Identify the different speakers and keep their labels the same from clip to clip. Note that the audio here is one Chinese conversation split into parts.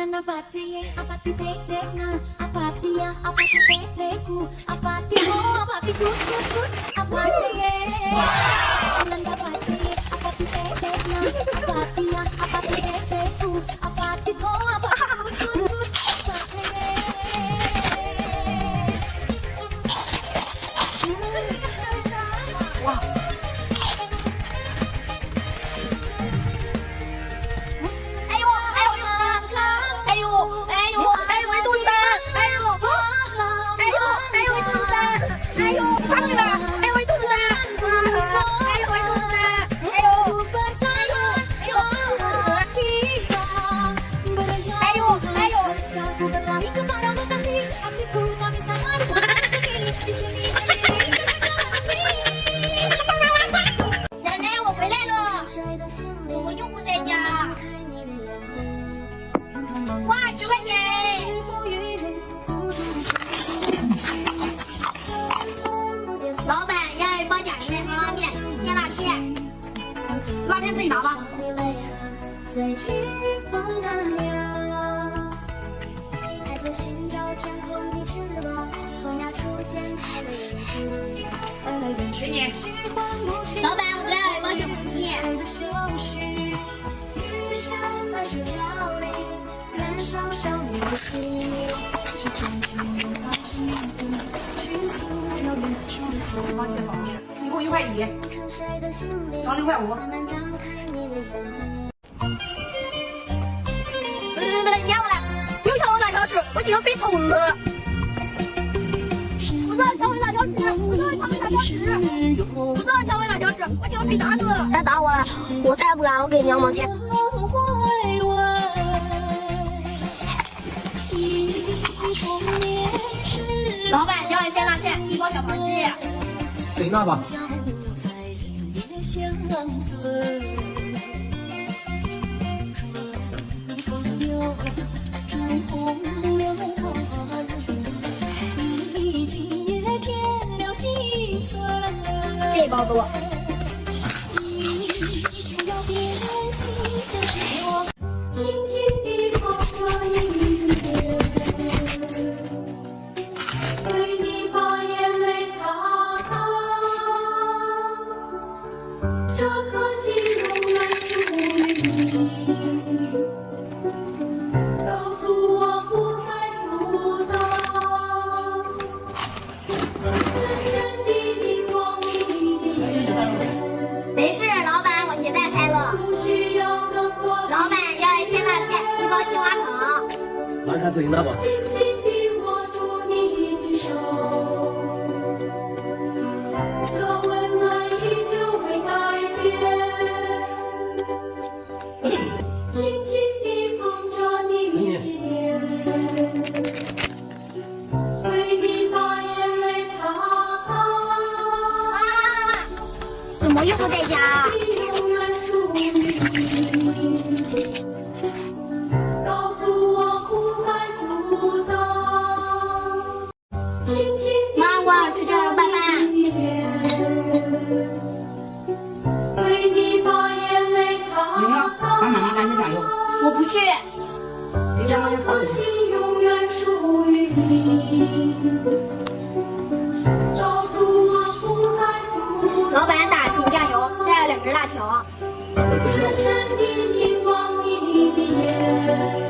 Speaker 1: nan Apa ti tek tek na apa apati ya? Apati tek tekku Apa ti apati tut tut Apa apati ye? Nan Apa ti tek
Speaker 2: tek na Apa apati ya? Apati
Speaker 3: 随清风干了，抬头寻找天空的翅膀，候鸟出现它的影子，而人
Speaker 2: 给你。
Speaker 3: 喜欢不起
Speaker 1: 老板，我再要一包小黄鸡。
Speaker 3: 爱的休息，雨伞白雪飘零，燃烧少女的心，是真情的，幸福遥远的祝福。
Speaker 2: 帮蟹方面，一共一块一，
Speaker 3: 沉睡的心灵，
Speaker 2: 找零块五。
Speaker 1: 我今天非抽了。不是抢我辣条吃，不是抢我辣条吃，不是抢我辣条吃，我今天非打死。再打我了，我再不敢，我给你两毛钱。老板要一片辣片，一包小盘鸡。
Speaker 4: 谁那吧？
Speaker 1: 这一包给我。
Speaker 3: 我不
Speaker 2: 去。
Speaker 3: 这颗心永远属于你。告诉我不再孤单。
Speaker 1: 老板打瓶酱油，再要两根辣条。
Speaker 3: 深深地凝望你的眼，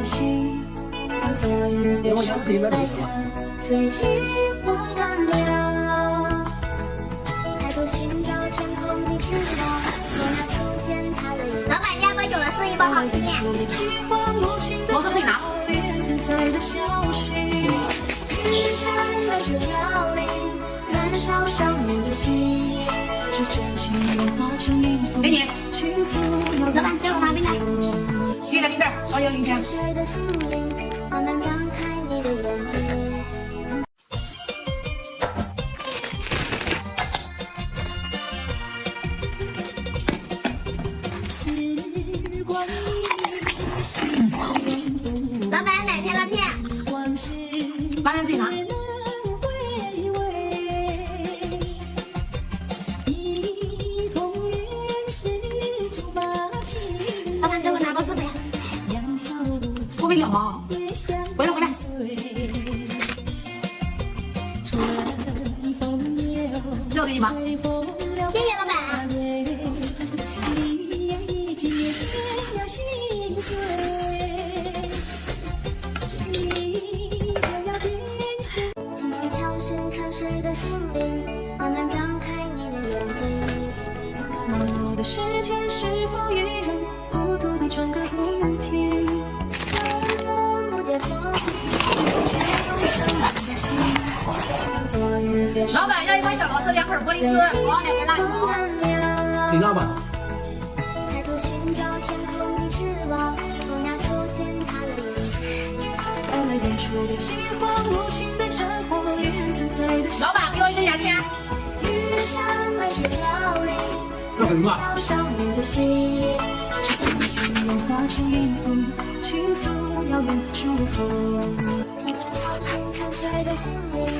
Speaker 3: 的
Speaker 1: 心，让昨日的伤痕再，风干了。抬头寻找天空的巨，出现的影。
Speaker 2: 老板家我煮了四一包好吃面。我
Speaker 3: 是自己拿。
Speaker 2: 老板，给我拿冰块。
Speaker 1: 轻轻敲醒沉睡的心灵张开你的眼
Speaker 3: 为两
Speaker 1: 吗将希冀都
Speaker 3: 老板，给我一根牙签。
Speaker 1: 的
Speaker 3: 翅膀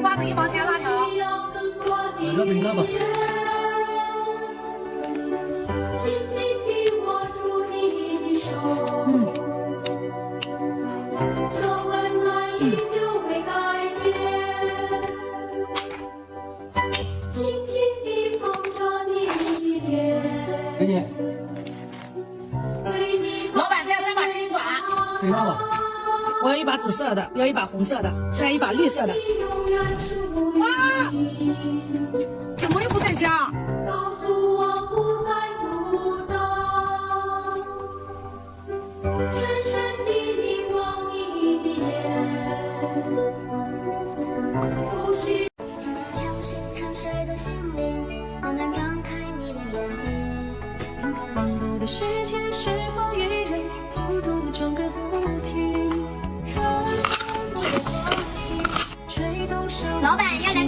Speaker 3: 瓜子一毛钱，辣条。
Speaker 1: 来，要
Speaker 5: 等一吧。
Speaker 3: 老板，再三把，
Speaker 5: 请你转。等。
Speaker 3: 我一把紫色的，要一把红色的，再一把绿色的。家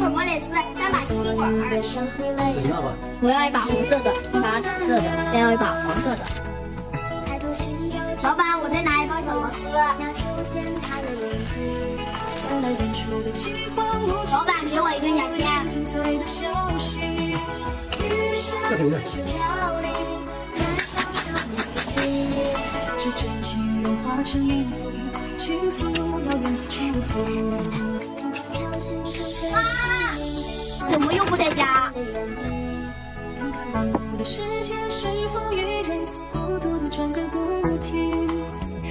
Speaker 2: 板要两捆莫雷斯，三把吸管儿。
Speaker 3: 带上你泪
Speaker 1: 等一下吧，
Speaker 2: 我要一把红色的，一把紫色的，先要一把黄色的。
Speaker 3: 抬头寻找
Speaker 2: 老板，我再拿一包小螺丝。
Speaker 3: 那出现的眼睛，原来远处的饥荒无情
Speaker 2: 老板，给我一根鸦片。
Speaker 3: 清脆的消息，雨下
Speaker 1: 这可以
Speaker 2: 不在家？
Speaker 3: 的眼睛，看看忙碌的世界是否依然孤独的转个不停，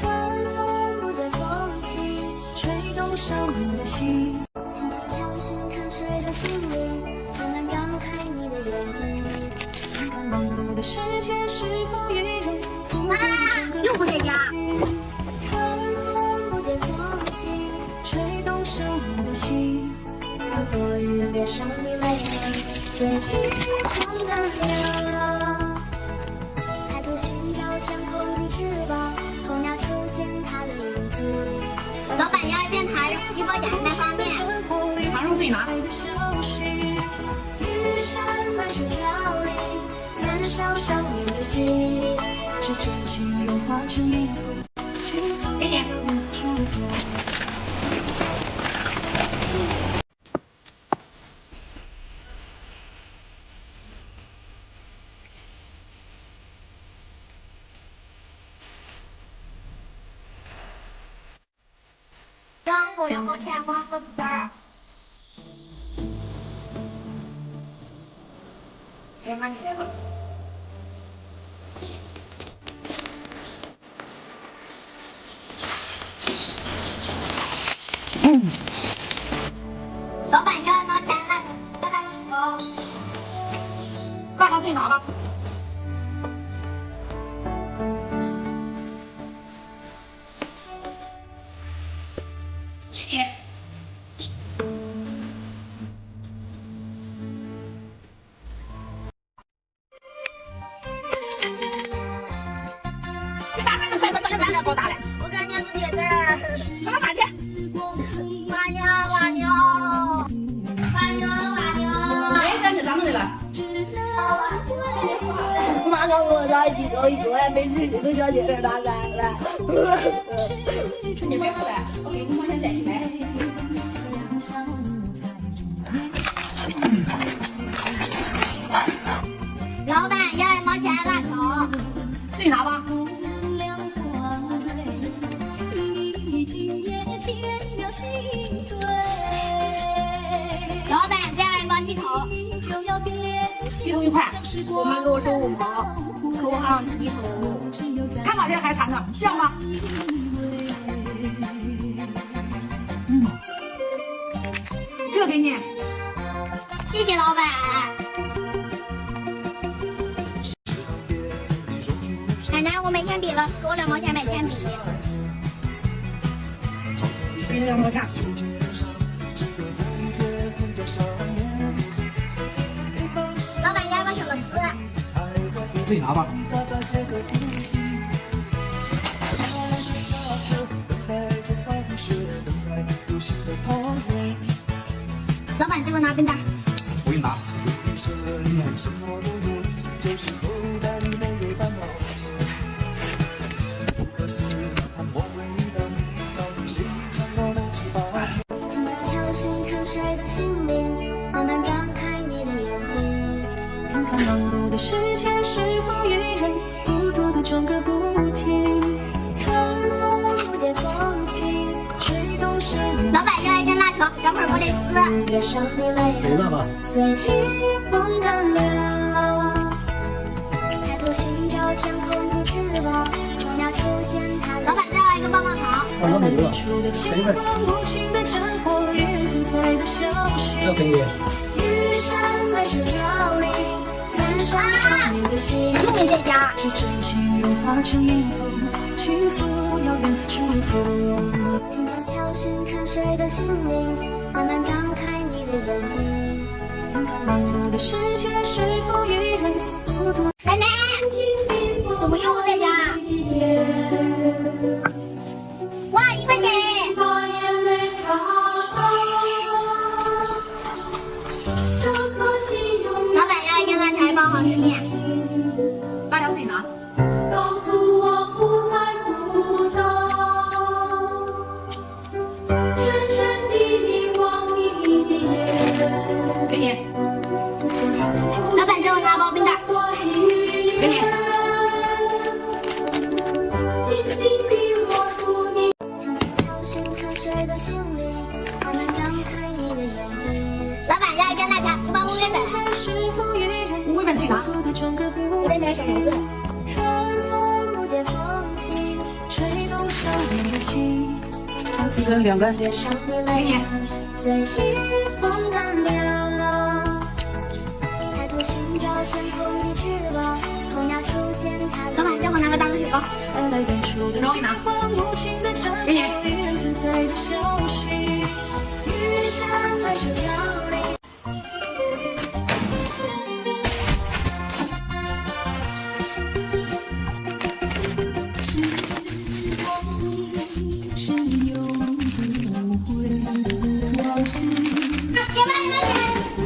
Speaker 3: 看风不再风起，吹动少年的心，轻轻敲醒沉睡的心灵，慢慢张开你的眼睛，看看忙碌的世界是否依痕随
Speaker 2: 哎妈，你来
Speaker 5: 你别哭了，我给你五毛钱再去买。
Speaker 2: 老板要一毛钱辣条。
Speaker 5: 自己拿吧。
Speaker 2: 老板再要一包鸡头。
Speaker 5: 鸡头一块，我妈给我收五毛，可我还想吃鸡头。看把这还馋的，像吗？这个给你。
Speaker 2: 谢谢老板。奶奶，我买铅笔了，给我两毛钱买铅笔。
Speaker 5: 给你两毛钱。
Speaker 2: 老板你要不要小螺丝。
Speaker 1: 自己拿吧。
Speaker 2: 老板，这个拿冰袋。
Speaker 1: 我给你拿。
Speaker 3: 轻轻敲醒沉睡的心灵，慢慢张开你的眼睛，看看忙碌的世界是否依然孤独的转个不
Speaker 2: 捆莫雷斯。
Speaker 3: 脸上的泪痕
Speaker 1: 等一下吧，
Speaker 3: 随季风干了。抬头寻找天空的翅膀，候鸟出现它的
Speaker 2: 老板再来一个棒棒糖。
Speaker 3: 无情的战火也存在的消息。
Speaker 1: 这给你。
Speaker 3: 雨伞满是凋零，燃烧少年的心，
Speaker 2: 又没在家。
Speaker 3: 是真化成遥远的祝福。轻轻敲醒沉睡的心灵，慢慢张开你的眼睛。忙碌的世界是否依然？
Speaker 2: 奶奶，怎么又不在家？哇，一
Speaker 3: 块钱！醒沉睡的心灵，慢慢张开你的眼睛。
Speaker 2: 老板要一根辣条，五包乌龟粉。
Speaker 5: 乌龟粉自己拿。
Speaker 3: 孤独的转个不
Speaker 2: 乌龟粉小名字。
Speaker 3: 春风不解风情，吹动少年的心。
Speaker 5: 一根两根。
Speaker 3: 脸上
Speaker 2: 别慢点，慢点。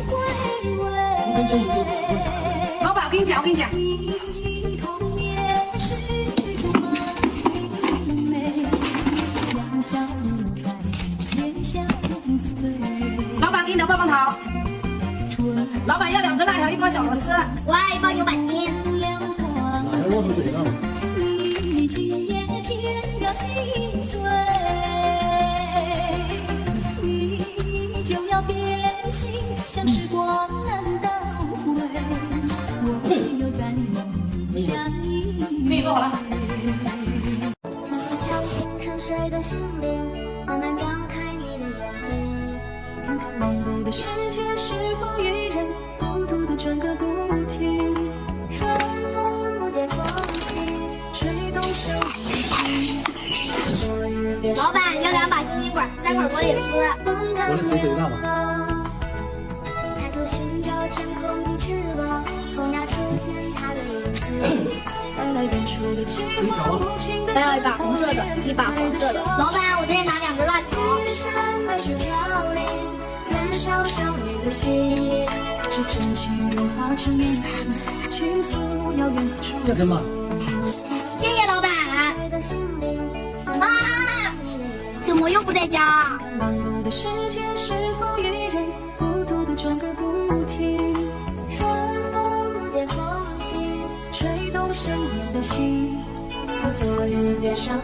Speaker 3: 回味。
Speaker 5: 老板，我跟你讲，我跟你讲，板给你两包棒糖。
Speaker 3: 春
Speaker 5: 老板要两个辣条，一包小螺丝。
Speaker 2: 我要一包牛板筋。
Speaker 1: 哪条骆驼嘴上？
Speaker 2: 银管，三块玻璃丝。
Speaker 3: 风干
Speaker 1: 玻璃丝最大
Speaker 3: 了。抬头寻找天空的翅膀，风呀。出现它的影子。等待远处的期望，无情的
Speaker 2: 我要一把红色的，一把黄色的。老板，我再拿两根辣条。
Speaker 3: 玉山白雪飘零，燃烧少年的心。是真情融化成一片，倾诉遥远的处。
Speaker 1: 这根吧。
Speaker 2: 谢我又不在家？
Speaker 3: 的世界是否与人孤独的转个不停？春风不解风情，吹动少年的心。昨日别伤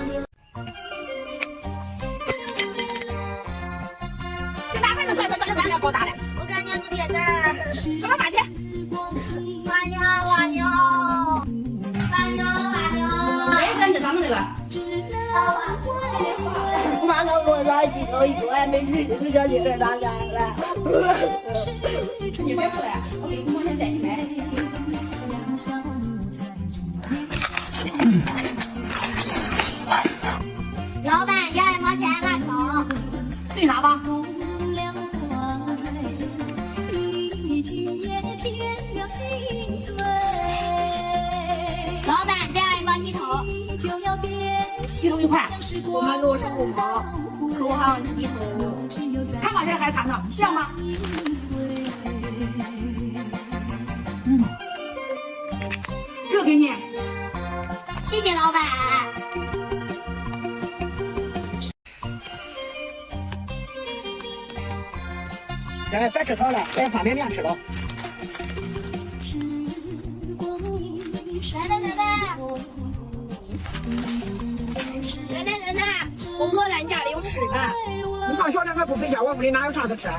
Speaker 2: 告诉我说几头一个，还没吃，就叫你给他干了。
Speaker 5: 你别哭了，我给你五毛钱在一起买。
Speaker 2: 老板要一毛钱辣条。
Speaker 5: 自己拿吧。
Speaker 2: 老板再要一包鸡头。
Speaker 5: 鸡头一块，我们给我收五毛，可我好想吃鸡头。
Speaker 3: 只有在
Speaker 5: 看把这还馋呢，像吗？
Speaker 3: 嗯，
Speaker 5: 这给你。
Speaker 2: 谢谢老板。
Speaker 1: 现在别吃糖了，来方便面吃了。
Speaker 2: 奶奶奶奶，奶奶奶奶，我饿了，你家里有吃的。
Speaker 1: 你放学了我不回家，我屋里哪有啥子吃？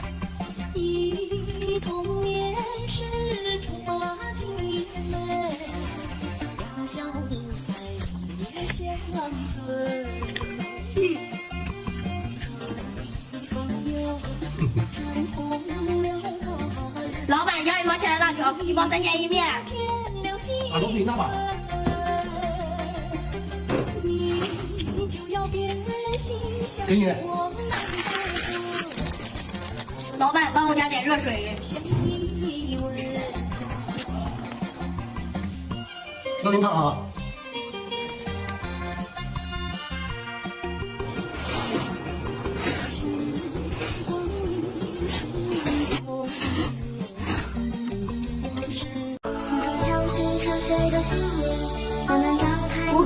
Speaker 3: 忆童年时竹马青梅，两小无猜，年相随。风又吹红了花儿
Speaker 2: 老板要一毛钱的辣条，一包三鲜意面。
Speaker 3: 天流星
Speaker 1: 把东西拿吧。
Speaker 3: 你就要变心，像
Speaker 1: 给你。
Speaker 2: 老板，帮小我加点热水。回忆回忆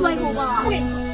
Speaker 2: 里我们的
Speaker 3: 心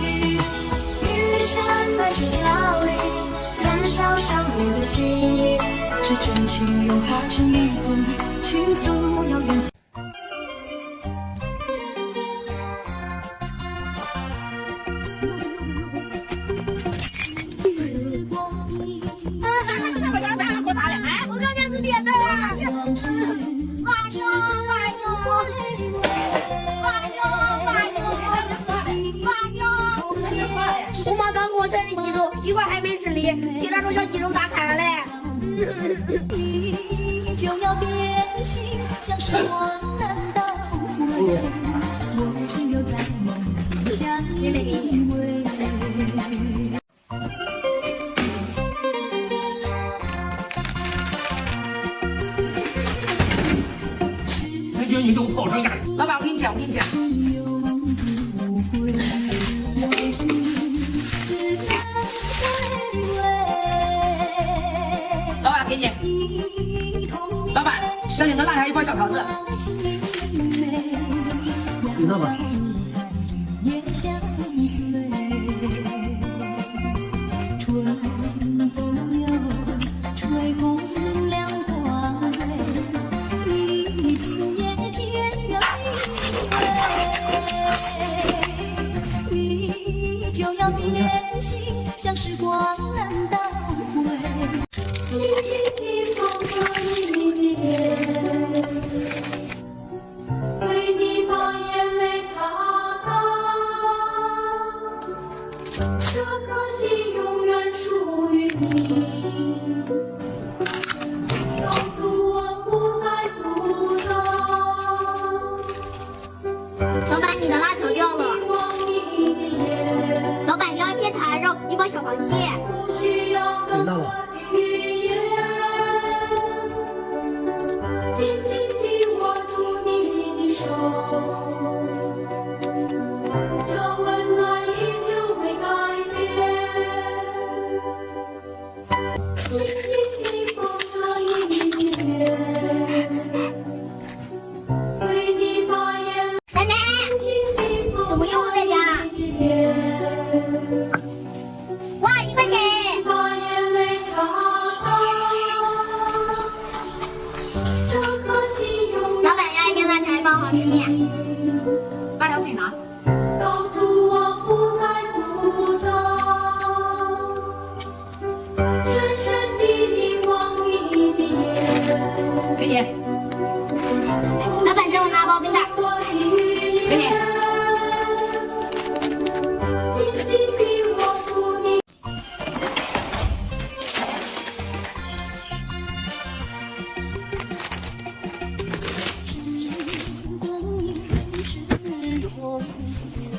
Speaker 2: 我是点的。发牛，发牛，发牛，发牛，发牛。妈刚给我切的鸡肉，鸡块还没吃呢，鸡爪都叫鸡肉打。
Speaker 1: yeah.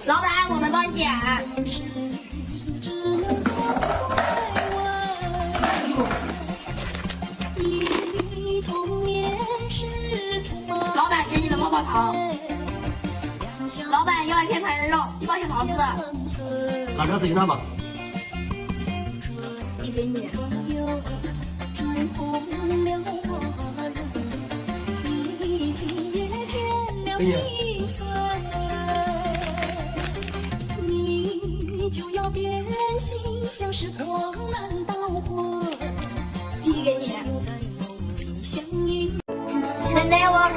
Speaker 5: 老板，我
Speaker 2: 们帮你点。老板，给你的泡泡糖。老板要一片糖人肉，一包小桃子。
Speaker 1: 奶茶自己拿吧。
Speaker 2: 给你。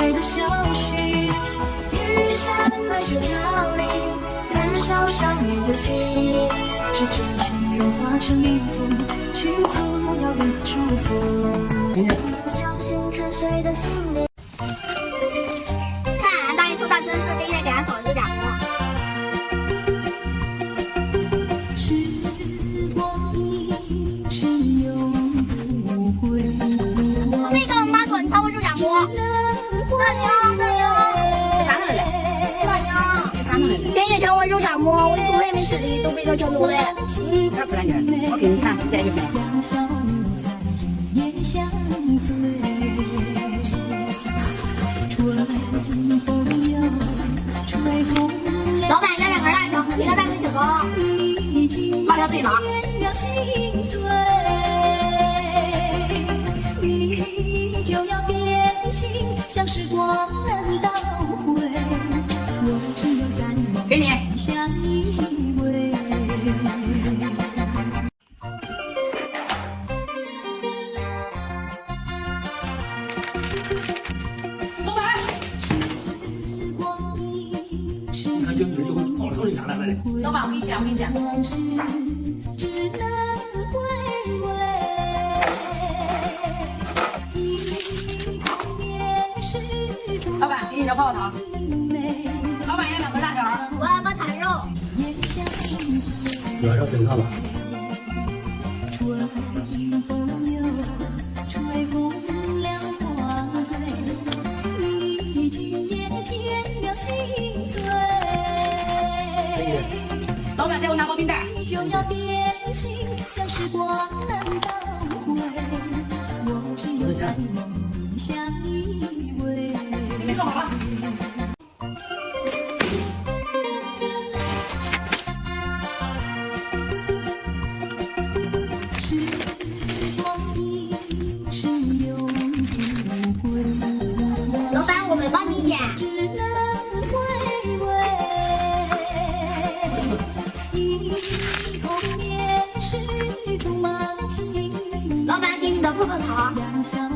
Speaker 3: 爱的消息，雨山白雪飘零，燃烧少年的心，
Speaker 2: 是真情融化成音符，倾诉遥远的祝福。
Speaker 4: 轻轻
Speaker 2: 敲醒沉睡的心灵。肉夹馍，
Speaker 6: 我
Speaker 5: 的
Speaker 6: 狗还没吃的，都被他抢走了。
Speaker 5: 我这儿不干，我给你
Speaker 2: 钱，你再去买。
Speaker 6: 老板要两盘辣条，一个大，一
Speaker 2: 个小。
Speaker 5: 辣条自己拿。给你。我跟你讲，老板给你个泡泡糖，老板要两个辣条，
Speaker 6: 我要个腿肉。
Speaker 4: 晚上自己看吧。
Speaker 5: 问好
Speaker 1: 啊。